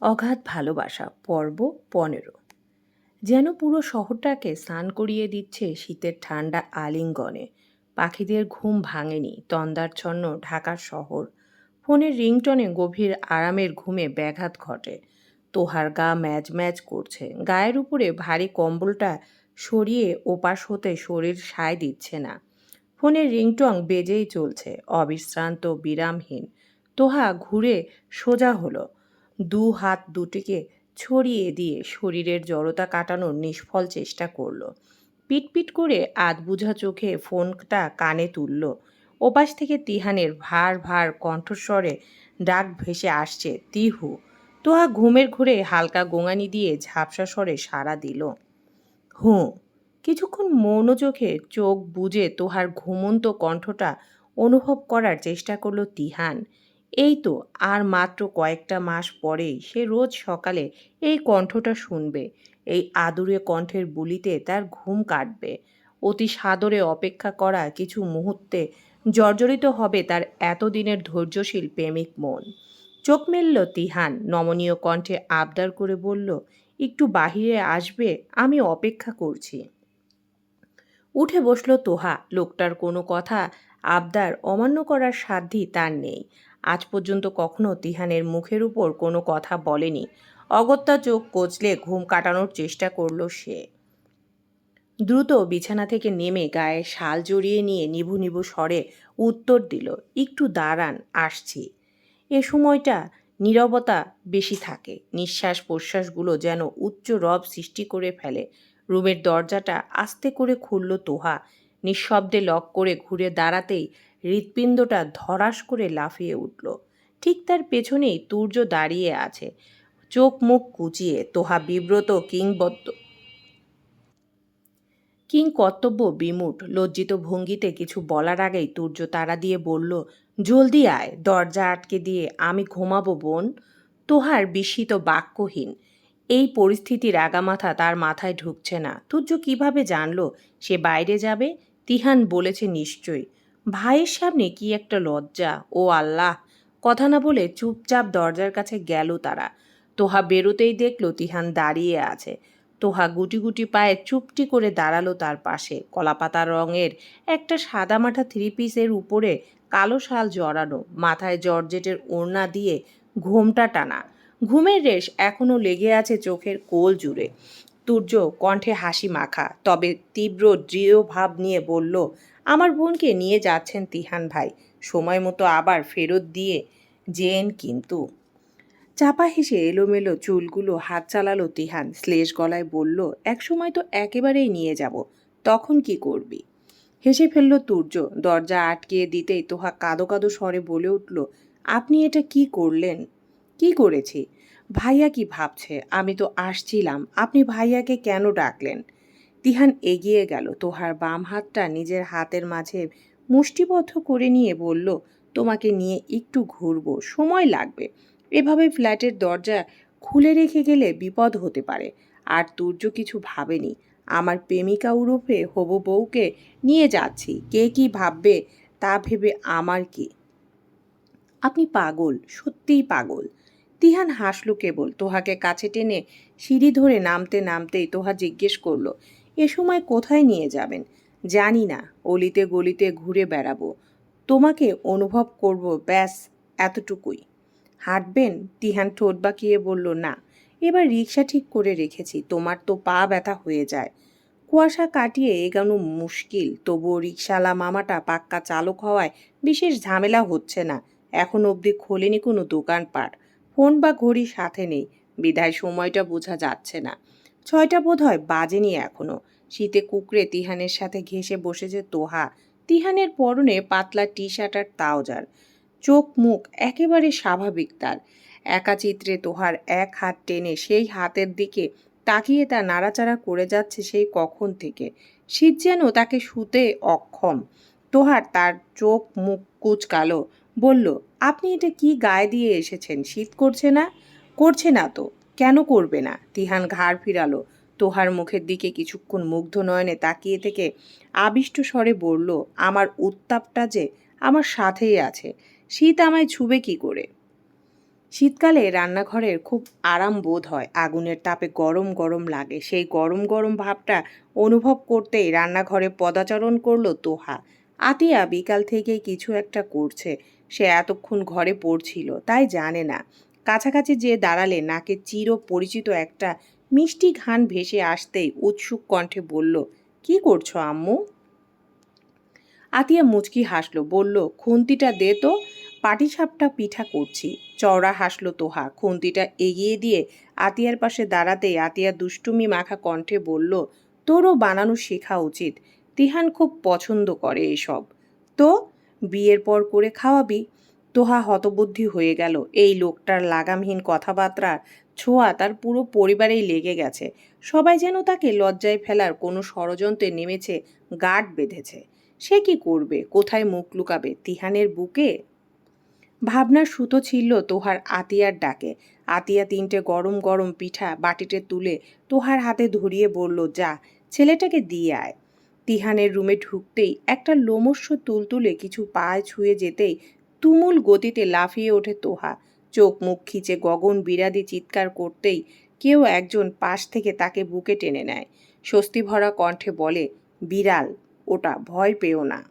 অগাধ ভালোবাসা, পর্ব পনেরো। যেন পুরো শহরটাকে স্নান করিয়ে দিচ্ছে শীতের ঠান্ডা আলিঙ্গনে। পাখিদের ঘুম ভাঙেনি তন্দারছন্ন ঢাকার শহর। ফোনের রিংটনে গভীর আরামের ঘুমে ব্যাঘাত ঘটে। তোহার গা ম্যাজ ম্যাজ করছে। গায়ের উপরে ভারী কম্বলটা সরিয়ে ওপাশ হতে শরীর সায় দিচ্ছে না। ফোনের রিংটং বেজেই চলছে, অবিশ্রান্ত, বিরামহীন। তোহা ঘুরে সোজা হলো। দু হাত দুটিকে ছড়িয়ে দিয়ে শরীরের জড়তা কাটানোর নিষ্ফল চেষ্টা করল। পিটপিট করে আধ বুঝা চোখে ফোনটা কানে তুলল। ওপাশ থেকে তিহানের ভার ভার কণ্ঠস্বরে ডাক ভেসে আসছে, তিহু। তোহা ঘুমের ঘুরে হালকা গোঙানি দিয়ে ঝাপসা স্বরে সাড়া দিল। হুঁ। কিছুক্ষণ মৌন চোখে চোখ বুজে তোহার ঘুমন্ত কণ্ঠটা অনুভব করার চেষ্টা করল তিহান। এই তো আর মাত্র কয়েকটা মাস পরেই সে রোজ সকালে এই কণ্ঠটা শুনবে। এই আদুরে কণ্ঠের বুলিতে তার ঘুম কাটবে। অতি সাদরে অপেক্ষা করা কিছু মুহূর্তে জর্জরিত হবে তার এতদিনের ধৈর্যশীল প্রেমিক মন। চোখ মেলল তিহান, নমনীয় কণ্ঠে আবদার করে বলল, একটু বাহিরে আসবে, আমি অপেক্ষা করছি। উঠে বসল তোহা। লোকটার কোনো কথা, আবদার অমান্য করার সাধ্যই তার নেই। আজ পর্যন্ত কখনো তিহানের মুখের উপর কোনো কথা বলেনি। অগত্যা চোখ কচলে ঘুম কাটানোর চেষ্টা করল সে। দ্রুত বিছানা থেকে নেমে গায়ে শাল জড়িয়ে নিয়ে নিভু নিভু স্বরে উত্তর দিল, একটু দাঁড়ান, আসছি। এ সময়টা নীরবতা বেশি থাকে, নিঃশ্বাস প্রশ্বাসগুলো যেন উচ্চ রব সৃষ্টি করে ফেলে। রুমের দরজাটা আস্তে করে খুলল তোহা নিঃশব্দে লক করে ঘুরে দাঁড়াতেই হৃৎপিণ্ডটা ধরাস করে লাফিয়ে উঠল। ঠিক তার পেছনেই তুর্য দাঁড়িয়ে আছে। চোখ মুখ কুচিয়ে তোহা বিব্রত কিংবদ্ধ কিং কর্তব্য বিমুট লজ্জিত ভঙ্গিতে কিছু বলার আগেই তুর্য তারা দিয়ে বলল, জলদি আয়, দরজা আটকে দিয়ে আমি ঘুমাবো, বোন। তোহার বিস্মিত বাক্যহীন। এই পরিস্থিতির আগামাথা তার মাথায় ঢুকছে না। তুর্য কীভাবে জানলো, সে বাইরে যাবে? তিহান বলেছে নিশ্চয়ই। ভাইয়ের সামনে কি একটা লজ্জা? ও আল্লাহ। কথা না বলে চুপচাপ দরজার কাছে গেল তারা। তোহা বেরোতেই দেখল তিহান দাঁড়িয়ে আছে। তোহা গুটি গুটি পায়ে চুপটি করে দাঁড়াল তার পাশে। কলাপাতা রঙের একটা সাদামাঠা থ্রি পিসের উপরে কালো শাল জড়ানো, মাথায় জর্জেটের ওড়না দিয়ে ঘোমটা টানা। ঘুমের রেশ এখনও লেগে আছে চোখের কোল জুড়ে। তুর্য কণ্ঠে হাসি মাখা, তবে তীব্র দৃঢ় ভাব নিয়ে বলল, আমার বোনকে নিয়ে যাচ্ছেন তিহান ভাই, সময় মতো আবার ফেরত দিয়ে জেন কিন্তু। চাপা হেসে এলোমেলো চুলগুলো হাত চালালো তিহান, শ্লেষ গলায় বলল একসময় তো একেবারেই নিয়ে যাব, তখন কি করবি? হেসে ফেলল তুর্য দরজা আটকে দিতেই তোহা কাদো কাদো স্বরে বলে উঠল, আপনি এটা কি করলেন? কি করেছি? ভাইয়া কি ভাবছে? আমি তো আসছিলাম। আপনি ভাইয়াকে কেন ডাকলেন? তিহান এগিয়ে গেল। তোহার বাম হাতটা নিজের হাতের মাঝে মুষ্টিবদ্ধ করে নিয়ে বলল, তোমাকে নিয়ে একটু ঘুরবো। সময় লাগবে। এভাবে ফ্ল্যাটের দরজা খুলে রেখে গেলে বিপদ হতে পারে। আর তুর্য কিছু ভাবেনি। আমার প্রেমিকা উরফে হবু বউকে নিয়ে যাচ্ছি। কে কি ভাববে তা ভেবে আমার কি? আপনি পাগল। সত্যিই পাগল। তিহান হাসলো কেবল। তোহাকে কাছে টেনে সিঁড়ি ধরে নামতে নামতেই তোহা জিজ্ঞেস করল, এ সময় কোথায় নিয়ে যাবেন? জানি না, অলিতে গলিতে ঘুরে বেড়াবো। তোমাকে অনুভব করব ব্যাস এতটুকুই। হাঁটবেন? তিহান ঠোঁট বাঁকিয়ে বলল, না, এবার রিক্সা ঠিক করে রেখেছি, তোমার তো পা ব্যথা হয়ে যায়। কুয়াশা কাটিয়ে এগানো মুশকিল, তবুও রিক্সালা মামাটা পাক্কা চালক হওয়ায় বিশেষ ঝামেলা হচ্ছে না। এখন অবধি খোলেনি কোনো দোকানপাট। ফোন বা ঘড়ি সাথে নেই। বিদায় সময়টা বোঝা যাচ্ছে না। ছয়টা বোধ হয় বাজেনি এখনও। শীতে কুকরে তিহানের সাথে ঘেসে বসেছে তোহা। তিহানের পরনে পাতলা টি শার্ট আর তাওজার চোখ মুখ একেবারে স্বাভাবিক তার। একা চিত্রে তোহার এক হাত টেনে সেই হাতের দিকে তাকিয়ে তা নাড়াচাড়া করে যাচ্ছে সেই কখন থেকে। শীত যেন তাকে শুতে অক্ষম। তোহার তার চোখ মুখ কুচকালো। বলল আপনি এটা কি গায়ে দিয়ে এসেছেন? শীত করছে না? করছে না তো। কেন করবে না? তিহান ঘাড় ফিরালো। তোহার মুখের দিকে কিছুক্ষণ মুগ্ধ নয়নে তাকিয়ে থেকে আবিষ্ট স্বরে বলল, আমার উত্তাপটা যে আমার সাথেই আছে। শীত আমায় ছুবে কি করে? শীতকালে রান্নাঘরের খুব আরাম বোধ হয়। আগুনের তাপে গরম গরম লাগে। সেই গরম গরম ভাবটা অনুভব করতেই রান্নাঘরে পদাচরণ করল তোহা। আতিয়া বিকাল থেকেই কিছু একটা করছে। সে এতক্ষণ ঘরে পড়ছিল, তাই জানে না। কাছাকাছি যে দাঁড়ালে নাকে চির পরিচিত একটা মিষ্টি ঘান ভেসে আসতেই উৎসুক কণ্ঠে বলল, কি করছ আম্মু? আতিয়া মুচকি হাসলো, বলল, খুন্তিটা দে তো, পাটিসাপটা পিঠা করছি। চওড়া হাসলো তোহা, খুন্তিটা এগিয়ে দিয়ে আতিয়ার পাশে দাঁড়াতেই আতিয়া দুষ্টুমি মাখা কণ্ঠে বলল, তোরও বানানো শেখা উচিত। তিহান খুব পছন্দ করে এসব। তো বিয়ের পর করে খাওয়াবি? তোহা হতবুদ্ধি হয়ে গেল। এই লোকটার লাগামহীন কথাবার্তার ছোঁয়া তার পুরো পরিবারেই লেগে গেছে। সবাই যেন তাকে লজ্জায় ফেলার কোনো ষড়যন্ত্রে নেমেছে গার্ড বেঁধেছে। সে কি করবে? কোথায় মুখ লুকাবে? তিহানের বুকে? ভাবনার সুতো ছিল তোহার আতিয়ার ডাকে। আতিয়া তিনটে গরম গরম পিঠা বাটিতে তুলে তোহার হাতে ধরিয়ে বলল, যা, ছেলেটাকে দিয়ে আয়। তিহানের রুমে ঢুকতেই একটা লোমস্য তুলতুলে কিছু পায়ে ছুঁয়ে যেতেই তুমুল গতিতে লাফিয়ে ওঠে তোহা। চোখ মুখ খিচে গগন বিরাদি চিৎকার করতেই কেউ একজন পাশ থেকে তাকে বুকে টেনে নেয়। স্বস্তি ভরা কণ্ঠে বলে, বিড়াল, ওটা ভয় পেও না।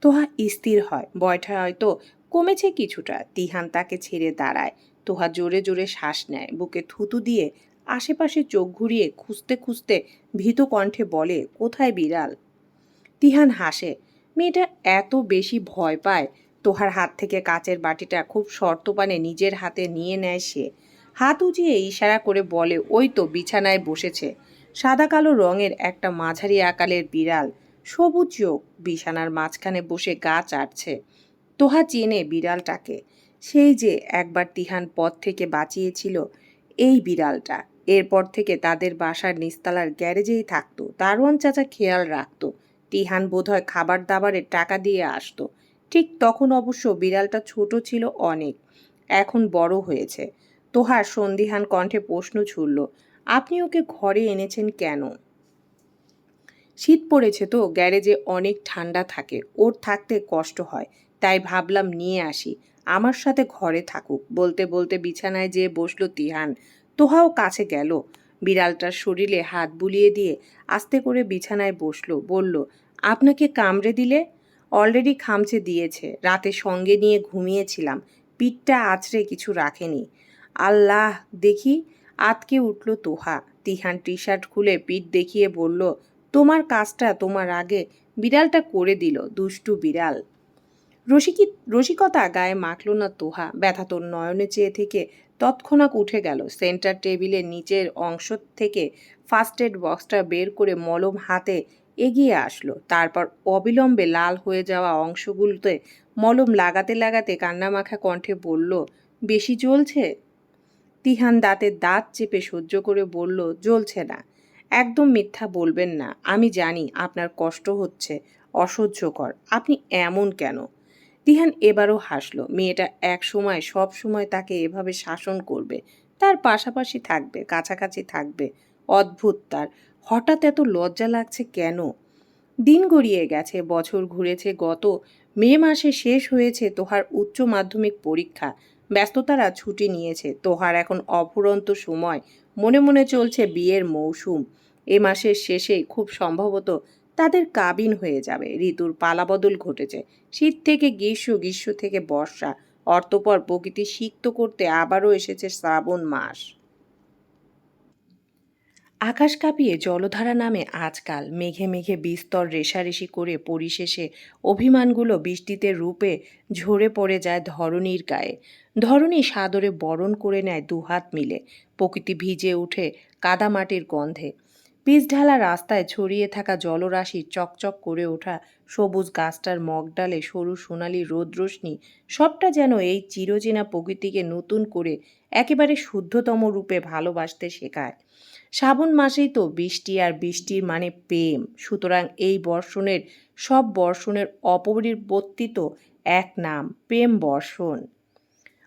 তোহা স্থির হয়। বয়টা হয়তো কমেছে কিছুটা। তিহান তাকে ছেড়ে দাঁড়ায়। তোহা জোরে জোরে শ্বাস নেয়। বুকে থুতু দিয়ে আশেপাশে চোখ ঘুরিয়ে খুঁজতে খুঁজতে ভীত কণ্ঠে বলে, কোথায় বিড়াল? তিহান হাসে, মেয়েটা এত বেশি ভয় পায়। তোহার হাত থেকে কাচের বাটিটা খুব শর্তপানে নিজের হাতে নিয়ে নেয় সে। হাত উঁচিয়ে ইশারা করে বলে, ওই তো বিছানায় বসেছে। সাদা কালো রঙের একটা মাঝারি আকালের বিড়াল। সবুজ চোখ, বিছানার মাঝখানে বসে গা চাটছে। তোহা চেনে বিড়ালটাকে। সেই যে একবার তিহান পথ থেকে বাঁচিয়েছিল, এই বিড়ালটা। এরপর থেকে তাদের বাসার নিস্তালার গ্যারেজেই থাকতো। দারোয়ান চাচা খেয়াল রাখতো। তিহান বোধহয় খাবার দাবারের টাকা দিয়ে আসতো। ঠিক তখন অবশ্য বিড়ালটা ছোট ছিল অনেক। এখন বড় হয়েছে। তোহার সন্দিহান কণ্ঠে প্রশ্ন ছুড়ল, আপনি ওকে ঘরে এনেছেন কেন? শীত পড়েছে তো, গ্যারেজে অনেক ঠান্ডা থাকে। ওর থাকতে কষ্ট হয়, তাই ভাবলাম নিয়ে আসি। আমার সাথে ঘরে থাকুক। বলতে বলতে বিছানায় যেয়ে বসল তিহান। তোহাও কাছে গেল। বিড়ালটার শরীরে হাত বুলিয়ে দিয়ে আস্তে করে বিছানায় বসল, বলল, আপনাকে কামড়ে দিলে? অলরেডি খামচে দিয়েছে। রাতে সঙ্গে নিয়ে ঘুমিয়েছিলাম। পিঠটা আছড়ে কিছু রাখেনি। আল্লাহ, দেখি। আতকে উঠল তোহা। তিহান টি শার্ট খুলে পিঠ দেখিয়ে বলল, তোমার কাজটা তোমার আগে। বিড়ালটা করে দিল, দুষ্টু বিড়াল। রসিকি, রসিকতা? গায়ে মাখল না তোহা। ব্যথা তোর নয়নে চেয়ে থেকে তৎক্ষণাৎ উঠে গেল। সেন্টার টেবিলের নিচের অংশ থেকে ফার্স্ট এড বক্সটা বের করে মলম হাতে এগিয়ে আসলো। তারপর অবিলম্বে লাল হয়ে যাওয়া অংশগুলোতে মলম লাগাতে লাগাতে কান্নামাখা কণ্ঠে বলল, বেশি জ্বলছে? তিহান দাঁতের দাঁত চেপে সহ্য করে বলল, জ্বলছে না। একদম মিথ্যা বলবেন না। আমি জানি আপনার কষ্ট হচ্ছে। অসহ্যকর। আপনি এমন কেন? তিহান এবারও হাসলো। মেয়েটা এক সময় সব সময় তাকে এভাবে শাসন করবে। তার পাশাপাশি থাকবে, কাছাকাছি থাকবে। অদ্ভুত তার। হঠাৎ এত লজ্জা লাগছে কেন? দিন গড়িয়ে গেছে, বছর ঘুরেছে, গত মে মাসে শেষ হয়েছে তোহার উচ্চ মাধ্যমিক পরীক্ষা। ব্যস্ততারা ছুটি নিয়েছে, তোহার এখন অফুরন্ত সময়। মনে মনে চলছে বিয়ের মৌসুম। এ মাসের শেষেই খুব সম্ভবত তাদের কাবিন হয়ে যাবে। ঋতুর পালাবদল ঘটেছে। শীত থেকে গ্রীষ্ম গ্রীষ্ম থেকে বর্ষা। অর্থপর প্রকৃতি সিক্ত করতে আবারও এসেছে শ্রাবণ মাস। আকাশ কাঁপিয়ে জলধারা নামে আজকাল মেঘে মেঘে বিস্তর রেশারেশি করে পরিশেষে অভিমানগুলো বৃষ্টিতে রূপে ঝরে পড়ে যায় ধরণীর গায়ে। ধরণী সাদরে বরণ করে নেয় দুহাত মিলে। প্রকৃতি ভিজে উঠে কাদামাটির গন্ধে। পিচ ঢালা রাস্তায় ছড়িয়ে থাকা জলরাশি চকচক করে ওঠা সবুজ গাছটার মগডালে সরু সোনালি রোদ্রশ্মি, সবটা যেন এই চিরচেনা প্রকৃতিকে নতুন করে একেবারে শুদ্ধতম রূপে ভালোবাসতে শেখায়। শ্রাবণ মাসেই তো বৃষ্টি আর বৃষ্টির মানে প্রেম। সুতরাং এই বর্ষণের, সব বর্ষণের অপরিবর্তিত এক নাম, প্রেম বর্ষণ।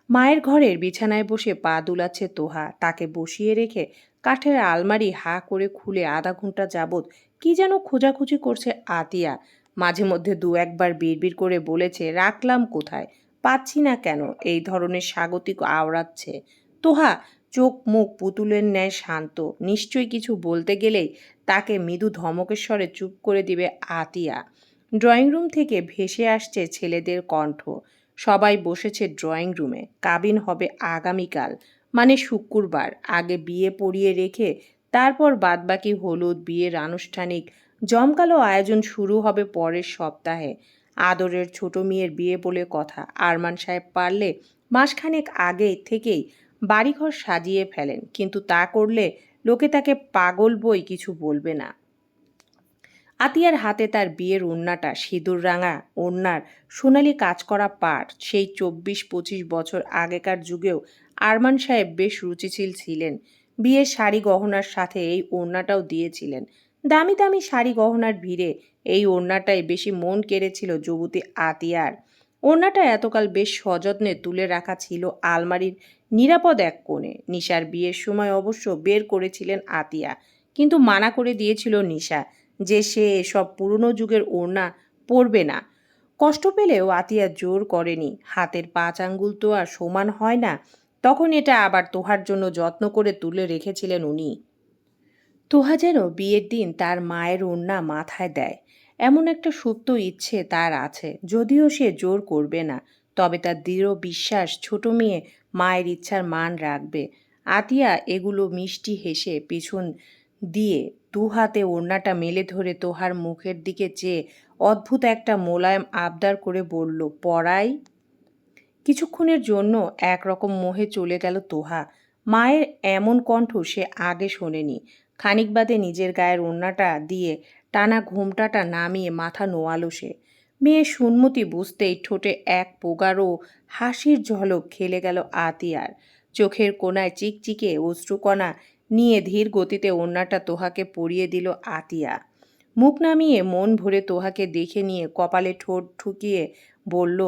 মায়ের ঘরের বিছানায় বসে পা দুলাচ্ছে তোহা। তাকে বসিয়ে রেখে কাঠের আলমারি হা করে খুলে আধা ঘণ্টা যাবৎ কি যেন খোঁজাখুঁজি করছে আতিয়া। মাঝে মধ্যে দু একবার বিড়বিড় করে বলেছে, রাখলাম কোথায়? পাচ্ছি না কেন? এই ধরনের স্বাগতিক আওড়াচ্ছে। তোহা চোখ মুখ পুতুলের ন্যায় শান্ত। নিশ্চয়ই কিছু বলতে গেলেই তাকে মৃদু ধমকেশ্বরে চুপ করে দিবে আতিয়া। ড্রয়িং রুম থেকে ভেসে আসছে ছেলেদের কণ্ঠ। সবাই বসেছে ড্রয়িং রুমে। কাবিন হবে আগামীকাল। মানে শুক্রবার। আগে বিয়ে পড়িয়ে রেখে তারপর বাদবাকি হলুদ, বিয়ের আনুষ্ঠানিক, জমকালো আয়োজন শুরু হবে পরের সপ্তাহে। আদরের ছোট মেয়ের বিয়ে বলে কথা আরমান সাহেব পারলে মাসখানেক আগে থেকেই বাড়িঘর সাজিয়ে ফেলেন, কিন্তু তা করলে লোকে তাকে পাগল বই কিছু বলবে না। আতিয়ার হাতে তার বিয়ের ওড়নাটা সিঁদুর রাঙা ওড়নার সোনালি কাজ করা পাট, সেই চব্বিশ পঁচিশ বছর আগেকার যুগেও আরমান সাহেব বেশ রুচিশীল ছিলেন। বিয়ের শাড়ি গহনার সাথে এই ওড়নাটাও দিয়েছিলেন। দামি দামি শাড়ি গহনার ভিড়ে এই ওড়নাটাই বেশি মন কেড়েছিল যুবতী আতিয়ার। ওড়নাটা এতকাল বেশ সযত্নে তুলে রাখা ছিল আলমারির নিরাপদ এক কোণে। নিশার বিয়ের সময় অবশ্য বের করেছিলেন আতিয়া, কিন্তু মানা করে দিয়েছিল নিশা যে সে এসব পুরনো যুগের ওড়না পরবে না। কষ্ট পেলেও আতিয়া জোর করেনি। হাতের পাঁচ আঙ্গুল তো আর সমান হয় না। তখন এটা আবার তোহার জন্য যত্ন করে তুলে রেখেছিলেন উনি। তোহা যেন বিয়ের দিন তার মায়ের ওড়না মাথায় দেয়, এমন একটা সুপ্ত ইচ্ছে তার আছে, যদিও সে জোর করবে না, তবে তার দৃঢ় বিশ্বাস ছোট মেয়ে মায়ের ইচ্ছার মান রাখবে। আতিয়া এগুলো মিষ্টি হেসে পিছন দিয়ে দু হাতে ওড়নাটা মেলে ধরে তোহার মুখের দিকে চেয়ে অদ্ভুত একটা মোলায়েম আবদার করে বলল, পড়াই? কিছুক্ষণের জন্য একরকম মোহে চলে গেল তোহা। মায়ের এমন কণ্ঠ সে আগে শোনেনি। খানিক বাদে নিজের গায়ের ওড়নাটা দিয়ে টানা ঘোমটাটা নামিয়ে মাথা নোয়ালো সে। মেয়ে সুন্মতি বুঝতেই ঠোঁটে এক পোগারও হাসির ঝলক খেলে গেল আতিয়ার। চোখের কোনায় চিকচিকে অশ্রুকণা নিয়ে ধীর গতিতে ওড়নাটা তোহাকে পরিয়ে দিল আতিয়া। মুখ নামিয়ে মন ভরে তোহাকে দেখে নিয়ে কপালে ঠোঁট ঠুকিয়ে বলল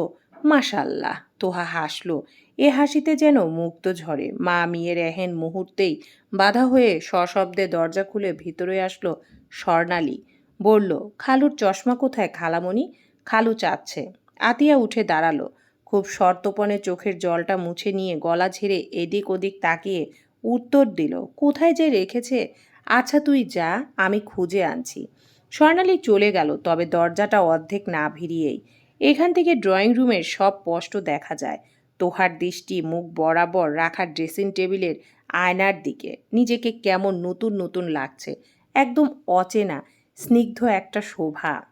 মাশাল্লাহ, তোহা হাসলো। এ হাসিতে যেন মুক্ত ঝরে। মা মেয়ের এহেন মুহূর্তেই বাধা হয়ে সশব্দে দরজা খুলে ভিতরে আসলো স্বর্ণালী। বলল, খালুর চশমা কোথায় খালামণি? খালু চাচ্ছে। আতিয়া উঠে দাঁড়াল। খুব শর্তপণে চোখের জলটা মুছে নিয়ে গলা ঝেড়ে এদিক ওদিক তাকিয়ে উত্তর দিল, কোথায় যে রেখেছে? আচ্ছা তুই যা, আমি খুঁজে আনছি। স্বর্ণালী চলে গেল, তবে দরজাটা অর্ধেক না ভিড়িয়েই। এখান থেকে ড্রয়িং রুমের সব স্পষ্ট দেখা যায়। তোহার দৃষ্টি মুখ বরাবর রাখা ড্রেসিং টেবিলের আয়নার দিকে। নিজেকে কেমন নতুন নতুন লাগছে। একদম অচেনা, স্নিগ্ধ একটা শোভা।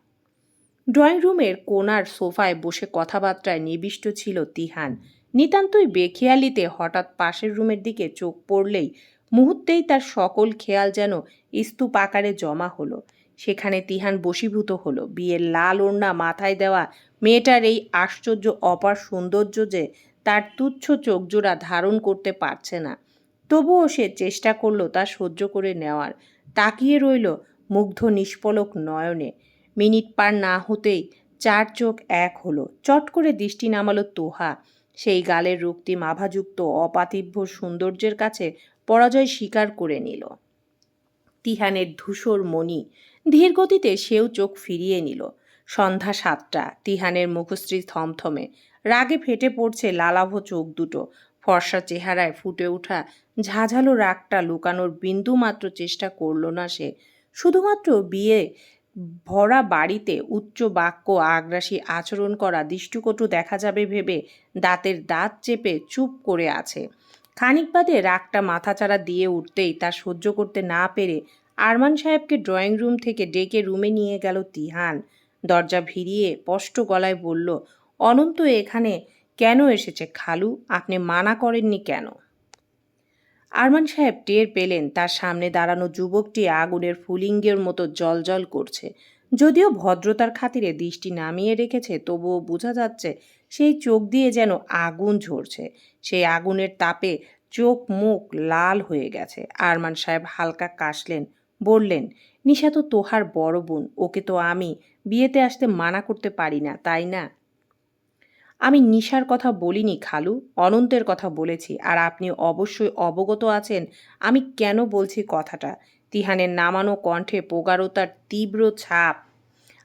ড্রয়িং রুমের কোনার সোফায় বসে কথাবার্তায় নিবিষ্ট ছিল তিহান। নিতান্তই বেখেয়ালিতে হঠাৎ পাশের রুমের দিকে চোখ পড়লেই মুহূর্তেই তার সকল খেয়াল যেন স্তূপ আকারে জমা হলো। সেখানে তিহান বশীভূত হলো। বিয়ের লাল ওড়না মাথায় দেওয়া মেয়েটার এই আশ্চর্য অপার সৌন্দর্য যে তার তুচ্ছ চোখজোড়া ধারণ করতে পারছে না। তবুও সে চেষ্টা করল তা সহ্য করে নেওয়ার। তাকিয়ে রইল মুগ্ধ নিষ্পলক নয়নে। মিনিট পার না হতেই চার চোখ এক হলো। চট করে দৃষ্টি নামালো তোহা। সেই গালের রক্তিম আভাযুক্ত অপাতিভ্য সৌন্দর্যের কাছে পরাজয় স্বীকার করে নিল। তিহানের ধূসর মণি ধীর গতিতে সেও চোখ ফিরিয়ে নিল। সন্ধ্যা সাতটা, তিহানের মুখশ্রী থমথমে। রাগে ফেটে পড়ছে লালাভ চোখ দুটো। ফর্সা চেহারায় ফুটে ওঠা ঝাঝালো রাগটা লুকানোর বিন্দু মাত্র চেষ্টা করল না সে। শুধুমাত্র বিয়ে ভরা বাড়িতে উচ্চ বাক্য আগ্রাসী আচরণ করা দৃষ্টিকটু দেখা যাবে ভেবে দাঁতের দাঁত চেপে চুপ করে আছে। খানিক বাদে রাগটা মাথাচাড়া দিয়ে উঠতেই তা সহ্য করতে না পেরে আরমান সাহেবকে ড্রয়িং রুম থেকে ডেকে রুমে নিয়ে গেল তিহান। দরজা ভিড়িয়ে স্পষ্ট গলায় বলল, অনন্ত এখানে কেন এসেছে খালু? আপনি মানা করেননি কেন? আরমান সাহেব টের পেলেন, তার সামনে দাঁড়ানো যুবকটি আগুনের ফুলিঙ্গের মতো জলজল করছে। যদিও ভদ্রতার খাতিরে দৃষ্টি নামিয়ে রেখেছে, তবুও বোঝা যাচ্ছে সেই চোখ দিয়ে যেন আগুন ঝরছে। সেই আগুনের তাপে চোখ মুখ লাল হয়ে গেছে। আরমান সাহেব হালকা কাশলেন বললেন, নিশা তো তোহার বড় বোন, ওকে তো আমি বিয়েতে আসতে মানা করতে পারি না, তাই না? আমি নিশার কথা বলিনি খালু, অনন্তের কথা বলেছি, আর আপনি অবশ্যই অবগত আছেন, আমি কেন বলছি কথাটা? তিহানের নামানো কণ্ঠে পোগারতার তীব্র ছাপ।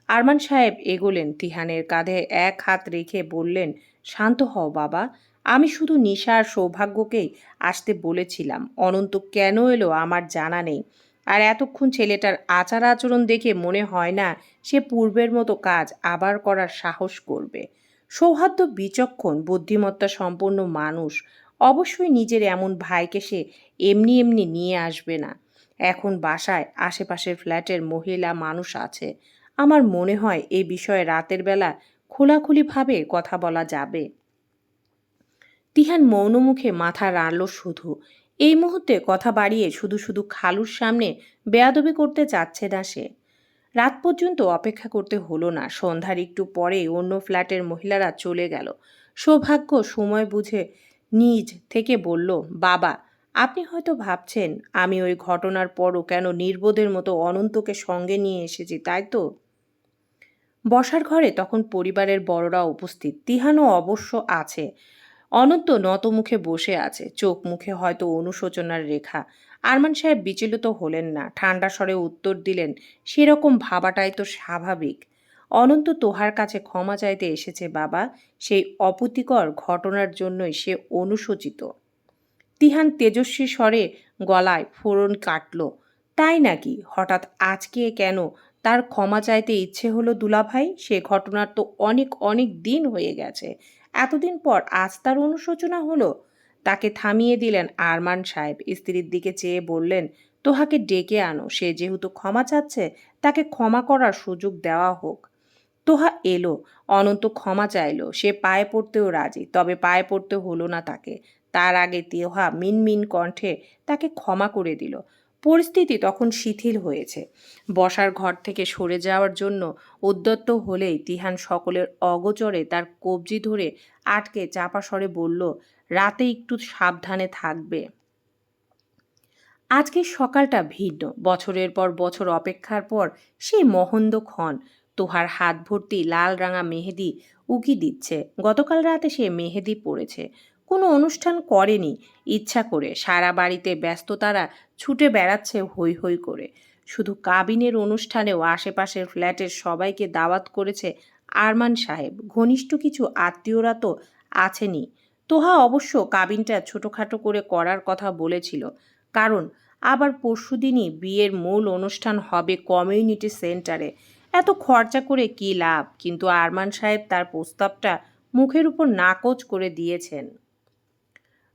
আরমান সাহেব এগোলেন, তিহানের কাঁধে এক হাত রেখে বললেন, শান্ত হও বাবা, আমি শুধু নিশার সৌভাগ্যকেই আসতে বলেছিলাম, অনন্ত কেন এলো আমার জানা নেই। আর এতক্ষণ ছেলেটার আচার আচরণ দেখে মনে হয় না সে পূর্বের মতো কাজ আবার করার সাহস করবে। সৌহার্দ্য বিচক্ষণ, বুদ্ধিমত্তা সম্পন্ন মানুষ, অবশ্যই নিজের এমন ভাইকে সে এমনি এমনি নিয়ে আসবে না। এখন বাসায় আশেপাশের ফ্ল্যাটের মহিলা মানুষ আছে। আমার মনে হয় এই বিষয়ে রাতের বেলা খোলাখুলিভাবে কথা বলা যাবে। তিহান মৌনমুখে মাথা রাড়ল শুধু। এই মুহূর্তে কথা বাড়িয়ে শুধু শুধু খালুর সামনে বেয়াদবি করতে চাচ্ছে না সে। রাত পর্যন্ত অপেক্ষা করতে হলো না। সন্ধ্যার একটু পরে অন্য ফ্ল্যাটের মহিলারা চলে গেল। সৌভাগ্য সময় বুঝে নিজ থেকে বলল, বাবা, আপনি হয়তো ভাবছেন আমি ওই ঘটনার পরও কেন নির্বোধের মতো অনন্তকে সঙ্গে নিয়ে এসেছি, তাই তো? বসার ঘরে তখন পরিবারের বড়রা উপস্থিত। তিহানও অবশ্য আছে। অনন্ত নত মুখে বসে আছে। চোখ মুখে হয়তো অনুশোচনার রেখা। আরমান সাহেব বিচলিত হলেন না। ঠান্ডা স্বরে উত্তর দিলেন, সেরকম ভাবাটাই তো স্বাভাবিক। অনন্ত তোহার কাছে ক্ষমা চাইতে এসেছে বাবা। সেই অপুতিকর ঘটনার জন্যই সে অনুশোচিত। তিহান তেজস্বী স্বরে গলায় ফোড়ন কাটল, তাই নাকি? হঠাৎ আজকে কেন? তার ক্ষমা চাইতে ইচ্ছে হলো দুলাভাই? সে ঘটনার তো অনেক অনেক দিন হয়ে গেছে। এতদিন পর আজ তার অনুশোচনা হলো। তাকে থামিয়ে দিলেন আরমান সাহেব। স্ত্রীর দিকে চেয়ে বললেন, তোহাকে ডেকে আনো। সে যেহেতু ক্ষমা চাচ্ছে, তাকে ক্ষমা করার সুযোগ দেওয়া হোক। তোহা এলো। অনন্ত ক্ষমা চাইলো। সে পায়ে পড়তেও রাজি, তবে পায়ে পড়তে হলো না তাকে। তার আগে তেওহা মিনমিন কণ্ঠে তাকে ক্ষমা করে দিল। পরিস্থিতি তখন শিথিল হয়েছে। বসার ঘর থেকে সরে যাওয়ার জন্য উদ্যত্ত হলেই তিহান সকলের অগোচরে তার কবজি ধরে আটকে চাপা স্বরে বলল, রাতে একটু সাবধানে থাকবে। আজকের সকালটা ভিন্ন। বছরের পর বছর অপেক্ষার পর সেই মহন্দ ক্ষণ। তোহার হাত ভর্তি লাল রাঙা মেহেদি উকি দিচ্ছে। গতকাল রাতে সে মেহেদি পড়েছে কোনো অনুষ্ঠান করেনি। ইচ্ছা করে সারা বাড়িতে ব্যস্ততারা ছুটে বেড়াচ্ছে হই হই করে। শুধু কাবিনের অনুষ্ঠানেও আশেপাশের ফ্ল্যাটের সবাইকে দাওয়াত করেছে আরমান সাহেব। ঘনিষ্ঠ কিছু আত্মীয়রা তো আছেনই। তোহা অবশ্য কাবিনটা ছোটোখাটো করে করার কথা বলেছিল। কারণ আবার পরশুদিনই বিয়ের মূল অনুষ্ঠান হবে কমিউনিটি সেন্টারে। এত খরচা করে কী লাভ? কিন্তু আরমান সাহেব তার প্রস্তাবটা মুখের উপর নাকচ করে দিয়েছেন।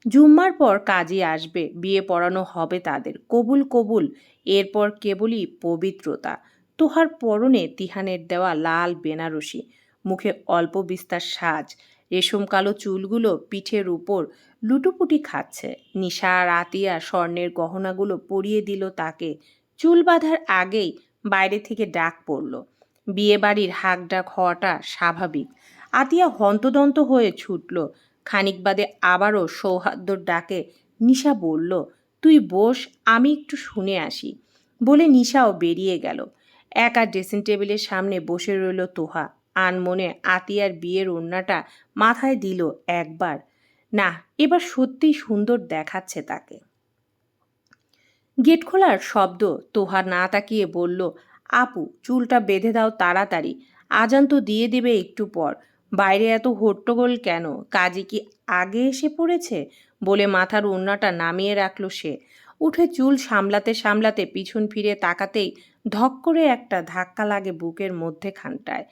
জুম্মার পর কাজে আসবে, বিয়ে পড়ানো হবে তাদের। কবুল কবুল, এরপর কেবলই পবিত্রতা। তোহার পরনে তিহানের দেওয়া লাল বেনারসি, মুখে অল্প বিস্তার সাজ, রেশম কালো চুলগুলো পিঠের উপর লুটুপুটি খাচ্ছে। নিশা আর আতিয়া স্বর্ণের গহনাগুলো পরিয়ে দিল তাকে। চুল বাঁধার আগেই বাইরে থেকে ডাক পড়ল। বিয়ে বাড়ির হাক ডাক হওয়াটা স্বাভাবিক। আতিয়া হন্তদন্ত হয়ে ছুটল। খানিক বাদে আবারও সৌহার্দ্যর ডাকে নিশা বলল, তুই বস, আমি একটু শুনে আসি। বলে নিশাও বেরিয়ে গেল। একা ড্রেসিং টেবিলের সামনে বসে রইল তোহা। আনমনে আতিয়ার বিয়ের ওড়নাটা মাথায় দিল একবার। না, এবার সত্যিই সুন্দর দেখাচ্ছে তাকে। গেট খোলার শব্দ তোহা না তাকিয়ে বলল, আপু, চুলটা বেঁধে দাও তাড়াতাড়ি। আজান তো দিয়ে দেবে একটু পর। বাইরে এত হট্টগোল কেন? কাজে কি আগে এসে পড়েছে? বলে মাথার ওড়নাটা নামিয়ে রাখল সে। উঠে চুল সামলাতে সামলাতে পিছন ফিরে তাকাতেই ধক করে একটা ধাক্কা লাগে বুকের মধ্যে খানটায়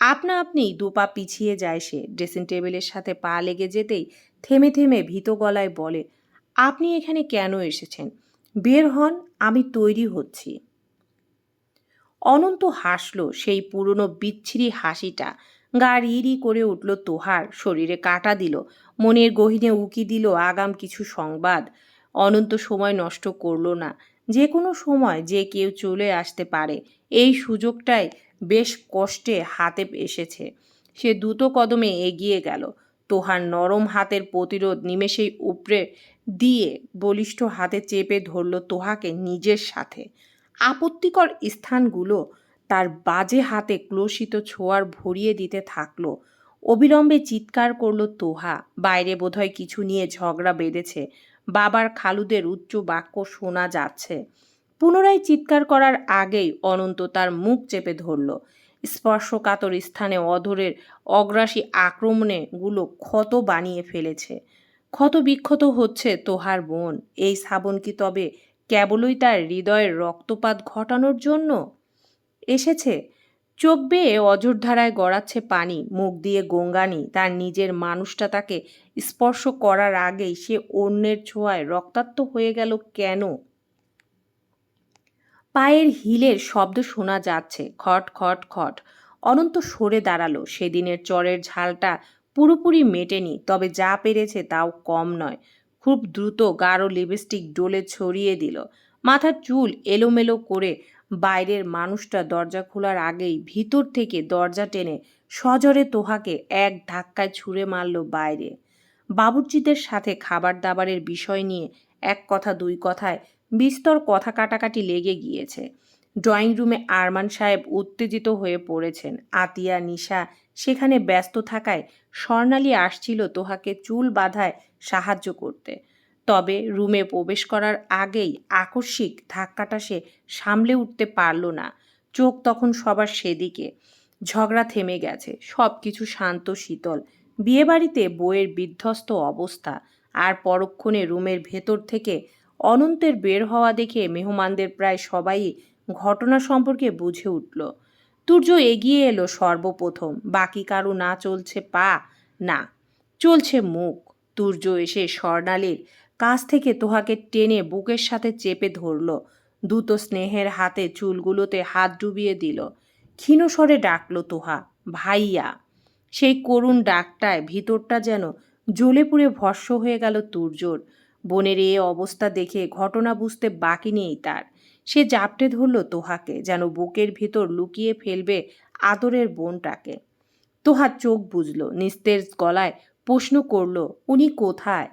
আপনা আপনি দুপা পিছিয়ে যায় সে। ড্রেসিং টেবিলের সাথে পা লেগে যেতেই থেমে থেমে ভীত গলায় বলে, আপনি এখানে কেন এসেছেন? বের হন, আমি তৈরি হচ্ছি। অনন্ত হাসল সেই পুরনো বিচ্ছিরি হাসিটা। গা রিরি করে উঠল তোহার, শরীরে কাটা দিল, মনের গহিনে উকি দিল আগাম কিছু সংবাদ। অনন্ত সময় নষ্ট করল না, যে কোনো সময় যে কেউ চলে আসতে পারে, এই সুযোগটাই বেশ কষ্টে হাতে এসেছে। সে দ্রুত কদমে এগিয়ে গেল, তোহার নরম হাতের প্রতিরোধ নিমেষেই উপরে দিয়ে বলিষ্ঠ হাতে চেপে ধরল তোহাকে নিজের সাথে। আপত্তিকর স্থানগুলো তার বাজে হাতে ক্লোশিত ছোঁয়ার ভরিয়ে দিতে থাকল। অবিলম্বে চিৎকার করল তোহা। বাইরে বোধহয় কিছু নিয়ে ঝগড়া বেঁধেছে। বাবার খালুদের উচ্চ বাক্য শোনা যাচ্ছে। পুনরায় চিৎকার করার আগেই অনন্ত তার মুখ চেপে ধরল। স্পর্শকাতর স্থানে অধরের অগ্রাসী আক্রমণে গুলো ক্ষত বানিয়ে ফেলেছে। ক্ষত বিক্ষত হচ্ছে তোহার বোন। এই শ্রাবণ কি তবে কেবলই তার হৃদয়ের রক্তপাত ঘটানোর জন্য? এসেছে। চোখ বেয়ে অজরধারায় গড়াচ্ছে পানি, মুখ দিয়ে গঙ্গানি। তার নিজের মানুষটা তাকে স্পর্শ করার আগেই সে অন্যের ছোঁয়ায় রক্তাক্ত হয়ে গেল কেন? পায়ের হিলের শব্দ শোনা যাচ্ছে, খট খট খট। অনন্ত সরে দাঁড়াল। সেদিনের চরের ঝালটা পুরোপুরি মেটেনি, তবে যা পেরেছে তাও কম নয়। খুব দ্রুত গাঢ় লিপস্টিক ডোলে ছড়িয়ে দিল। মাথার চুল এলোমেলো করে বাইরের মানুষটা দরজা খোলার আগেই ভিতর থেকে দরজা টেনে সজরে তোহাকে এক ধাক্কায় ছুঁড়ে মারল বাইরে। বাবুর্চিদের সাথে খাবার দাবারের বিষয় নিয়ে এক কথা দুই কথায় বিস্তর কথা কাটাকাটি লেগে গিয়েছে। ড্রয়িং রুমে আরমান সাহেব উত্তেজিত হয়ে পড়েছেন। আতিয়া, নিশা সেখানে ব্যস্ত থাকায় স্বর্ণালী আসছিল তোহাকে চুল বাঁধায় সাহায্য করতে। তবে রুমে প্রবেশ করার আগেই আকস্মিক ধাক্কাটা সে সামলে উঠতে পারল না। চোখ তখন সবার সেদিকে। ঝগড়া থেমে গেছে সব কিছু শান্ত, শীতল। বিয়েবাড়িতে বইয়ের বিধ্বস্ত অবস্থা আর পরক্ষণে রুমের ভেতর থেকে অনন্তের বের হওয়া দেখে মেহমানদের প্রায় সবাই ঘটনা সম্পর্কে বুঝে উঠল। তুর্য এগিয়ে এলো সর্বপ্রথম, বাকি কারও না চলছে পা, না, চলছে মুখ। তুর্য এসে স্বর্ণালীর কাছ থেকে তোহাকে টেনে বুকের সাথে চেপে ধরল। দ্রুত স্নেহের হাতে চুলগুলোতে হাত ডুবিয়ে দিল। ক্ষীণস্বরে ডাকল তোহা, ভাইয়া। সেই করুণ ডাকটায় ভিতরটা যেন জ্বলে পুড়ে ভস্য হয়ে গেল তুর্যর বোনের এ অবস্থা দেখে ঘটনা বুঝতে বাকি নেই তার। সে জাপটে ধরল তোহাকে, যেন বুকের ভিতর লুকিয়ে ফেলবে আদরের বোনটাকে। তোহার চোখ বুঝল নিস্তেজ গলায় প্রশ্ন করল, উনি কোথায়?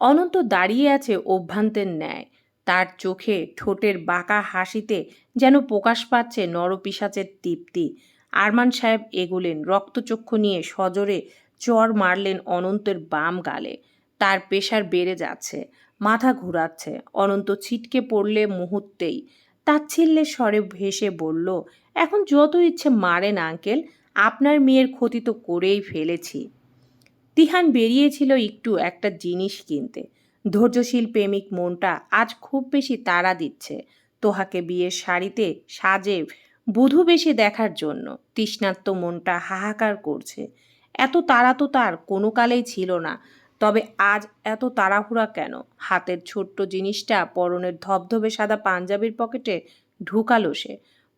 অনন্ত দাঁড়িয়ে আছে অভ্যন্তের ন্যায়। তার চোখে ঠোঁটের বাঁকা হাসিতে যেন প্রকাশ পাচ্ছে নরপিসাচের তৃপ্তি। আরমান সাহেব এগোলেন, রক্তচক্ষু নিয়ে সজোরে চর মারলেন অনন্তের বাম গালে। তার পেশার বেড়ে যাচ্ছে, মাথা ঘুরাচ্ছে, অনন্ত ছিটকে পড়লে মুহূর্তেই। তাচ্ছিল্যের স্বরে ভেসে বলল, এখন যত ইচ্ছে মারেন, আঙ্কেল, আপনার মেয়ের ক্ষতি তো করেই ফেলেছি। তিহান বেরিয়েছিল একটু একটা জিনিস কিনতে। ধৈর্যশীল প্রেমিক মনটা আজ খুব বেশি তাড়া দিচ্ছে তোহাকে বিয়ের শাড়িতে সাজে বধূ বেশি দেখার জন্য। তৃষ্ণাত্ম মনটা হাহাকার করছে। এত তাড়া তো তার কোনো কালেই ছিল না। তবে আজ এত তাড়াহুড়া কেন? হাতের ছোট্ট জিনিসটা পরনের ধবধবে সাদা পাঞ্জাবির পকেটে ঢুকালো সে।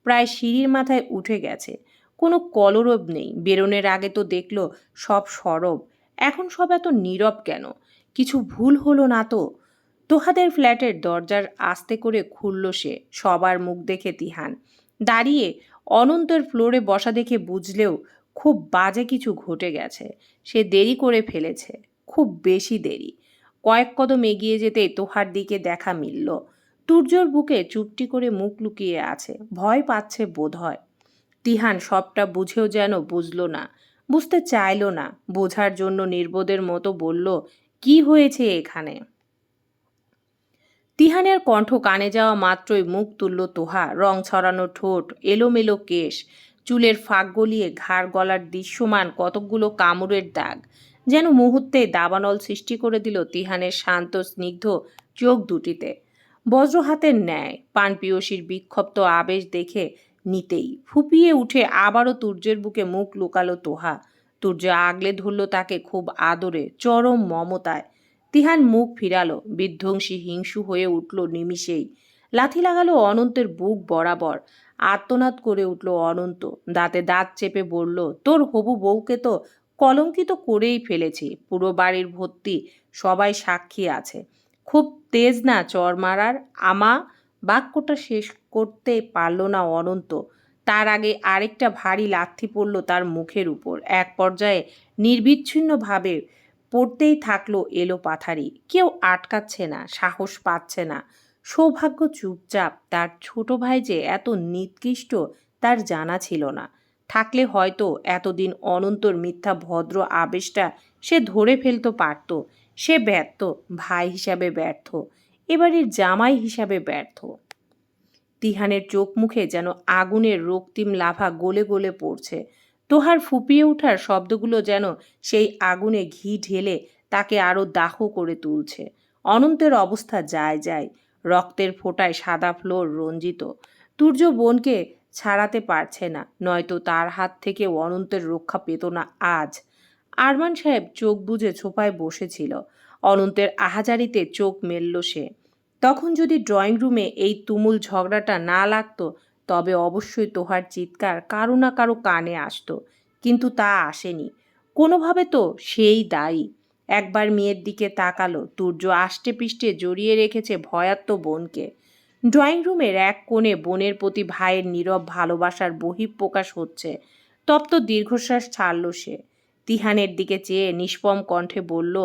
প্রায় সিঁড়ির মাথায় উঠে গেছে। কোনো কলরব নেই। বেরোনের আগে তো দেখল সব সরব। এখন সব এত নীরব কেন? কিছু ভুল হলো না তো? তোহাদের ফ্ল্যাটের দরজার আস্তে করে খুলল সে, সবার মুখ দেখে তিহান। দাঁড়িয়ে অনন্তের ফ্লোরে বসা দেখে বুঝলেও খুব বাজে কিছু ঘটে গেছে। সে দেরি করে ফেলেছে, খুব বেশি দেরি। কয়েক কদম এগিয়ে যেতে তোহার দিকে দেখা মিলল। তুর্যর বুকে চুপটি করে মুখ লুকিয়ে আছে, ভয় পাচ্ছে বোধ হয় তিহান সবটা বুঝেও যেন বুঝল না বুঝতে চাইল না। বোঝার জন্য নির্বোধের মতো বলল, কি হয়েছে এখানে? তিহানের কণ্ঠ কানে যাওয়া মাত্রই মুখ তুলল তোহা, রং ছড়ানো ঠোঁট, এলোমেলো কেশ, চুলের ফাঁক গলিয়ে ঘাড় গলার দৃশ্যমান কতকগুলো কামড়ের দাগ। যেন মুহূর্তে দাবানল সৃষ্টি করে দিল তিহানের শান্ত, স্নিগ্ধ চোখ দুটিতে। বজ্র হাতের ন্যায়, পানপিয়সীর বিক্ষিপ্ত আবেশ দেখে নিতেই। ফুপিয়ে উঠে আবারও তুর্যের বুকে মুখ লুকালো তোহা। তুর্য আগলে ধরল তাকে খুব আদরে, চরম মমতায়। তিহান মুখ ফিরালো, বিধ্বংসী হিংসু হয়ে উঠল নিমিষেই। লাথি লাগালো অনন্তের বুক বরাবর। আত্মনাদ করে উঠল অনন্ত। দাঁতে দাঁত চেপে বলল, তোর হবু বউকে তো কলঙ্কিত করেই ফেলেছি। পুরো বাড়ির ভর্তি সবাই সাক্ষী আছে। খুব তেজ না চর মারার? আমা বাক্যটা শেষ করতে পারল না অনন্ত। তার আগে আরেকটা ভারী লাথি পড়ল তার মুখের উপর। এক পর্যায়ে নির্বিচ্ছিন্নভাবে পড়তেই থাকল এলো পাথারি। কেউ আটকাচ্ছে না, সাহস পাচ্ছে না। সৌভাগ্য চুপচাপ। তার ছোট ভাই যে এত নিকৃষ্ট, তার জানা ছিল না। থাকলে হয়তো এতদিন অনন্তর মিথ্যা ভদ্র আবেশটা সে ধরে ফেলতে পারত। সে ব্যর্থ, ভাই হিসাবে ব্যর্থ। এবারের জামাই হিসাবে ব্যর্থ। তিহানের চোখ মুখে যেন আগুনের রক্তিম লাভা গলে গলে পড়ছে। তোহার ফুপিয়ে ওঠার শব্দগুলো যেন সেই আগুনে ঘি ঢেলে তাকে আরও দাহ করে তুলছে। অনন্তের অবস্থা যায় যায়, রক্তের ফোঁটায় সাদা ফ্লোর রঞ্জিত। তুর্য বোনকে ছাড়াতে পারছে না, নয়তো তার হাত থেকে অনন্তের রক্ষা পেত না আজ। আরমান সাহেব চোখ বুজে ছোপায় বসেছিল। অনন্তের আহাজারিতে চোখ মেলল সে। তখন যদি ড্রয়িং রুমে এই তুমুল ঝগড়াটা না লাগতো, তবে অবশ্যই তোহার চিৎকার কারও না কারও কানে আসতো, কিন্তু তা আসেনি। কোনোভাবে তো সেই দায়ী। একবার মেয়ের দিকে তাকালো তুর্য আষ্টে পিষ্টে জড়িয়ে রেখেছে ভয়াত্ম বোনকে। ড্রয়িং রুমের এক কোণে বোনের প্রতি ভাইয়ের নীরব ভালোবাসার বহিঃপ্রকাশ হচ্ছে। তপ্ত দীর্ঘশ্বাস ছাড়ল সে। তিহানের দিকে চেয়ে নিষ্পম কণ্ঠে বলল,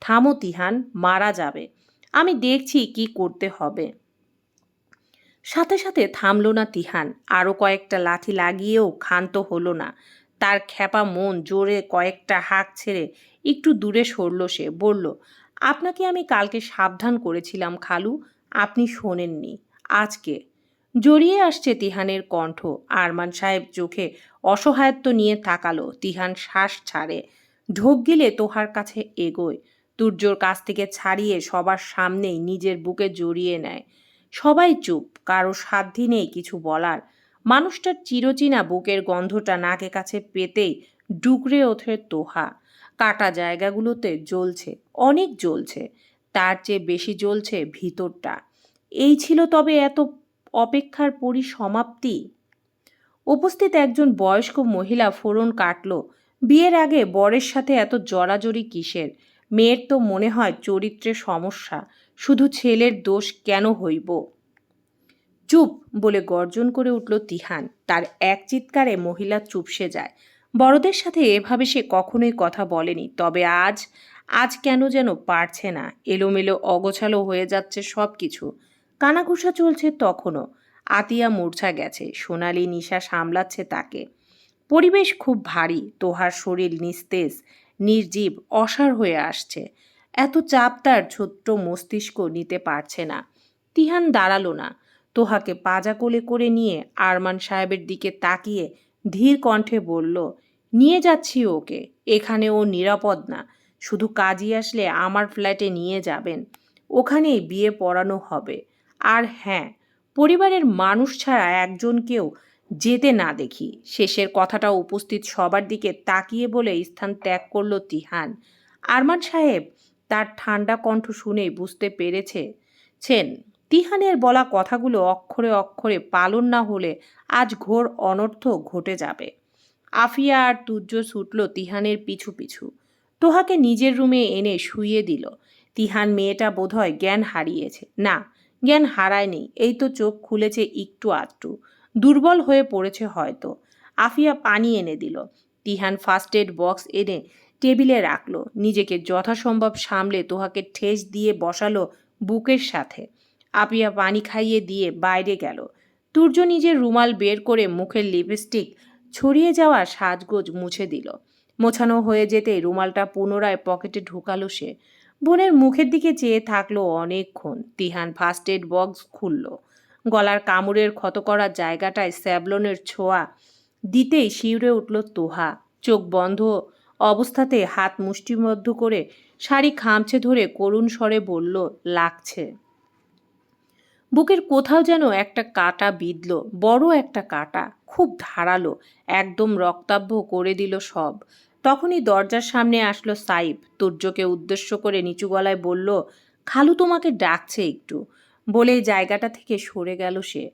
থামো তিহান, মারা যাবে। আমি দেখছি কি করতে হবে। সাথে সাথে থামলো না তিহান। আরও কয়েকটা লাথি লাগিয়েও ক্ষান্ত হলো না। তার খ্যাপা মন জোরে কয়েকটা হাঁক ছেড়ে একটু দূরে সরল সে, বলল, আপনাকে আমি কালকে সাবধান করেছিলাম খালু, আপনি শোনেননি। আজকে? জড়িয়ে আসছে তিহানের কণ্ঠ। আরমান সাহেব চোখে অসহায়ত্ব নিয়ে তাকালো। তিহান শ্বাস ছাড়ে। ঢোক গিলে তোহার কাছে এগোয়। তুর্যর কাছ থেকে ছাড়িয়ে সবার সামনেই নিজের বুকে জড়িয়ে নেয়। সবাই চুপ, কারও সাধ্যি নেই কিছু বলার। মানুষটার চিরচেনা বুকের গন্ধটা নাকে কাছে পেতেই ডুকরে ওঠে তোহা। কাটা জায়গাগুলোতে জ্বলছে, অনেক জ্বলছে, তার চেয়ে বেশি জ্বলছে ভিতরটা। এই ছিল তবে এত অপেক্ষার পরিসমাপ্তি। উপস্থিত একজন বয়স্ক মহিলা ফোরন কাটল, বিয়ের আগে বরের সাথে এত জড়াজড়ি কিসের? মেয়ের তো মনে হয় চরিত্রে সমস্যা, শুধু ছেলের দোষ কেন হইব? চুপ বলে গর্জন করে উঠল তিহান। তার এক চিৎকারে মহিলা চুপসে যায়। বড়দের সাথে এভাবে সে কখনোই কথা বলেনি, তবে আজ আজ কেন যেন পারছে না। এলোমেলো অগোছালো হয়ে যাচ্ছে সব কিছু কানাঘুষা চলছে তখনও। আতিয়া মূর্ছা গেছে, সোনালি নিশা সামলাচ্ছে তাকে। পরিবেশ খুব ভারী, তোহার শরীর নিস্তেজ। নির্জীব অসার হয়ে আসছে। এত চাপ তার ছোট্ট মস্তিষ্ক নিতে পারছে না। তিহান দাঁড়াল না। তোহাকে পাজা কোলে করে নিয়ে আরমান সাহেবের দিকে তাকিয়ে ধীর কণ্ঠে বলল, নিয়ে যাচ্ছি ওকে। এখানে ও নিরাপদ না। শুধু কাজই আসলে আমার ফ্ল্যাটে নিয়ে যাবেন। ওখানেই বিয়ে পড়ানো হবে। আর হ্যাঁ পরিবারের মানুষ ছাড়া একজনকেও যেতে না দেখি। শেষের কথাটা উপস্থিত সবার দিকে তাকিয়ে বলে স্থান ত্যাগ করল তিহান। আরমান সাহেব, তার ঠান্ডা কণ্ঠ শুনেই বুঝতে পেরেছে ছেন, তিহানের বলা কথাগুলো অক্ষরে অক্ষরে পালন না হলে আজ ঘোর অনর্থ ঘটে যাবে। আফিয়া আর তুর্য ছুটল তিহানের পিছু পিছু। তোহাকে নিজের রুমে এনে শুইয়ে দিল। তিহান মেয়েটা বোধহয় জ্ঞান হারিয়েছে। না, জ্ঞান হারায়নি, এই তো চোখ খুলেছে একটু আধটু। দুর্বল হয়ে পড়েছে হয়তো। আফিয়া পানি এনে দিল। তিহান ফার্স্ট এড বক্স এনে টেবিলে রাখল। নিজেকে যথাসম্ভব সামলে তোহাকে ঠেস দিয়ে বসালো বুকের সাথে। আপিয়া পানি খাইয়ে দিয়ে বাইরে গেল। তুর্য নিজের রুমাল বের করে মুখের লিপস্টিক ছড়িয়ে যাওয়া সাজগোজ মুছে দিল। মোছানো হয়ে যেতে রুমালটা পুনরায় পকেটে ঢুকালো সে। বোনের মুখের দিকে চেয়ে থাকল অনেকক্ষণ। তিহান ফার্স্ট এড বক্স খুলল। গলার কামড়ের ক্ষত করা জায়গাটায় স্যাবলনের ছোঁয়া। দিতেই শিউরে উঠল তোহা। চোখ বন্ধ অবস্থাতে হাত মুষ্টিবদ্ধ করে শাড়ি খামছে ধরে করুণ স্বরে বলল, লাগছে। বুকের কোথাও যেন একটা কাটা বিঁধল, বড় একটা কাটা, খুব ধারালো, একদম রক্তাব্য করে দিল সব। তখনই দরজার সামনে আসলো সাইব তুর্যকে উদ্দেশ্য করে নিচু গলায় বলল, খালু তোমাকে ডাকছে একটু। বলেই জায়গাটা থেকে সরে গেল সে।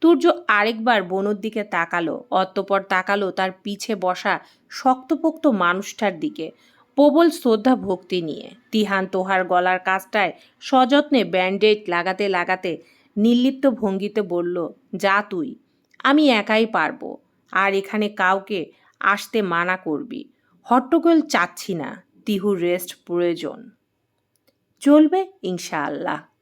তুর্য আরেকবার বনুর দিকে তাকালো, অতঃপর তাকালো তার পিছে বসা শক্তপোক্ত মানুষটার দিকে। প্রবল শ্রদ্ধা ভক্তি নিয়ে, তিহান তোহার গলার কাজটায় সযত্নে ব্যান্ডেড লাগাতে লাগাতে নির্লিপ্ত ভঙ্গিতে বলল, যা তুই, আমি একাই পারব, আর এখানে কাউকে আসতে মানা করবি। হট্টগোল চাচ্ছি না, তিহুর রেস্ট প্রয়োজন। চলবে ইনশাআল্লাহ।